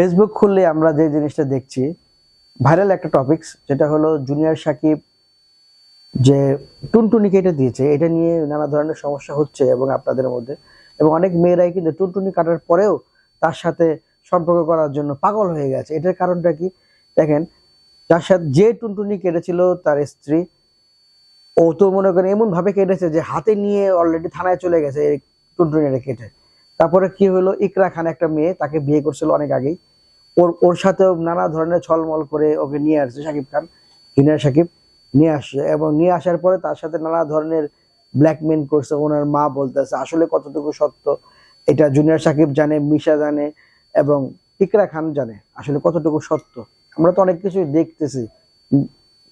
Facebook খুললে আমরা যে জিনিসটা দেখছি ভাইরাল একটা টপিকস যেটা হলো জুনিয়র সাকিব যে টুনটুনি কেটে দিয়েছে, এটা নিয়ে নানা ধরনের সমস্যা হচ্ছে এবং আপনাদের মধ্যে। এবং অনেক মেয়েরাই কিন্তু টুনটুনি কাটার পরেও তার সাথে সম্পর্ক করার জন্য পাগল হয়ে গেছে। এটার কারণটা কি? দেখেন যার সাথে যে টুনটুনি কেটেছিল তার স্ত্রী, ও তো মনে করেন এমন ভাবে কেটেছে যে হাতে নিয়ে অলরেডি থানায় চলে গেছে এই টুনটুনিটা কেটে। তারপরে কি হলো? ইকরা খান একটা মেয়ে, তাকে বিয়ে করছিল অনেক আগেই। ওর ওর সাথেও নানা ধরনের ছলমল করে ওকে নিয়ে আসছে সাকিব খান জুনিয়র সাকিব নিয়ে আসছে এবং নিয়ে আসার পরে তার সাথে নানা ধরনের ব্ল্যাকমেল করছে, ওনার মা বলতেছে, আসলে কতটুকু সত্য? এটা জুনিয়র সাকিব জানে, মিশা জানে এবং ইকরা খান জানে, আসলে কতটুকু সত্য? আমরা তো অনেক কিছুই দেখতেছি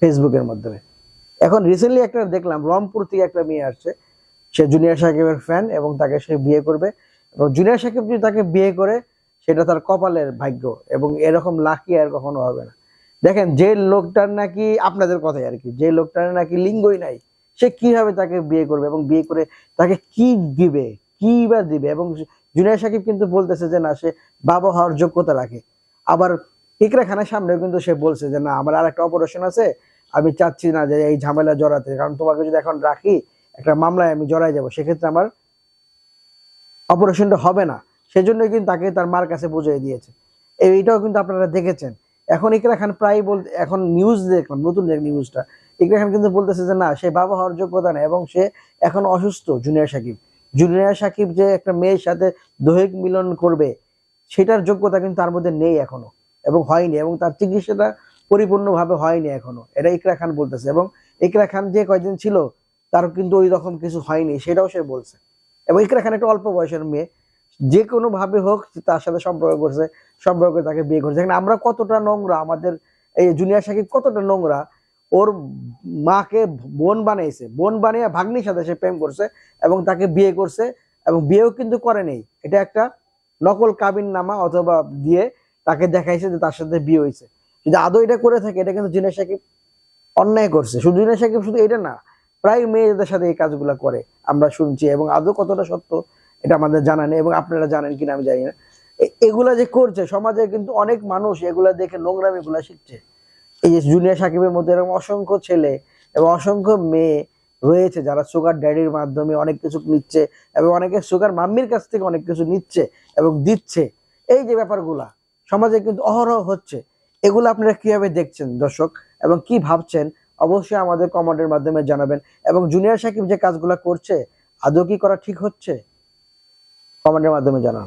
ফেসবুকের মাধ্যমে। এখন রিসেন্টলি একটা দেখলাম, রংপুর থেকে একটা মেয়ে আসছে, সে জুনিয়র সাকিবের ফ্যান এবং তাকে সে বিয়ে করবে এবং জুনিয়র সাকিব যদি তাকে বিয়ে করে সেটা তার কপালের ভাগ্য এবং এরকম লাকি আর কখনো হবে না। দেখেন, যে লোকটার নাকি আপনাদের কথাই আর কি, যে লোকটার নাকি লিঙ্গই নাই, সে কীভাবে তাকে বিয়ে করবে এবং বিয়ে করে তাকে কি দিবে, কি বা দিবে? এবং জুনিয়র সাকিব কিন্তু বলতেছে যে, না, সে বাবা হওয়ার যোগ্যতা রাখে। আবার ইকরা খানের সামনেও কিন্তু সে বলছে যে, না, আমার আর একটা অপারেশন আছে, আমি চাচ্ছি না যে এই ঝামেলা জড়াতে, কারণ তোমাকে যদি এখন রাখি, একটা মামলায় আমি জড়াই যাব, সেক্ষেত্রে আমার অপারেশনটা হবে না। সেজন্য কিন্তু তাকে তার মার কাছে বুঝিয়ে দিয়েছে। এইটাও কিন্তু আপনারা দেখেছেন। এখন ইকরা খান প্রায় বল এখন নিউজ দেখলাম, নতুন নিউজটা ইকরা খান কিন্তু বলতেছে যে, না, সে বাবা হওয়ার যোগ্যতা নেই এবং সে এখন অসুস্থ, জুনিয়র সাকিব। জুনিয়র সাকিব যে একটা মেয়ের সাথে দৈহিক মিলন করবে, সেটার যোগ্যতা কিন্তু তার মধ্যে নেই এখনও এবং হয়নি এবং তার চিকিৎসাটা পরিপূর্ণভাবে হয়নি এখনও। এটা ইকরা খান বলতেছে এবং ইকরা খান যে কয়দিন ছিল, তার কিন্তু ওই রকম কিছু হয়নি, সেটাও সে বলছে। এবং ইকরা খান একটা অল্প বয়সের মেয়ে যে কোনো ভাবে হোক, তার সাথে সম্পর্ক করছে, সম্পর্ক তাকে বিয়ে করছে। এখানে আমরা কতটা নোংরা, আমাদের এই জুনিয়র সাকিব কতটা নোংরা, ওর মাকে বোন বানিয়েছে, বোন বানিয়ে ভাগ্নির সাথে সে প্রেম করছে এবং তাকে বিয়ে করছে এবং বিয়েও কিন্তু করে নেই। এটা একটা নকল কাবিন নামা অথবা দিয়ে তাকে দেখাইছে যে তার সাথে বিয়ে হয়েছে। যদি আদৌ এটা করে থাকে, এটা কিন্তু জুনিয়র সাকিব অন্যায় করছে। শুধু জুনিয়র সাকিব, শুধু এটা না, প্রায় মেয়েদের সাথে এই কাজগুলো করে, আমরা শুনছি। এবং আদৌ কতটা সত্য এটা আমাদের জানা নেই এবং আপনারা জানেন কিনা আমি জানি না। এগুলা যে করছে, সমাজে কিন্তু অনেক মানুষ এগুলা দেখে নোংরামি গুলা শিখছে। এই যে জুনিয়র সাকিবের মধ্যে এরকম অসংখ্য ছেলে এবং অসংখ্য মেয়ে রয়েছে যারা সুগার ড্যাডির মাধ্যমে অনেক কিছু নিচ্ছে এবং অনেকে সুগার মাম্মির কাছ থেকে অনেক কিছু নিচ্ছে এবং দিচ্ছে। এই যে ব্যাপারগুলা, সমাজে কিন্তু অহরহ হচ্ছে। এগুলো আপনারা কীভাবে দেখছেন দর্শক এবং কি ভাবছেন অবশ্যই আমাদের কমেন্টের মাধ্যমে জানাবেন। এবং জুনিয়র সাকিব যে কাজগুলো করছে, আদৌ কি করা ঠিক হচ্ছে? কমেন্টের মাধ্যমে জানান।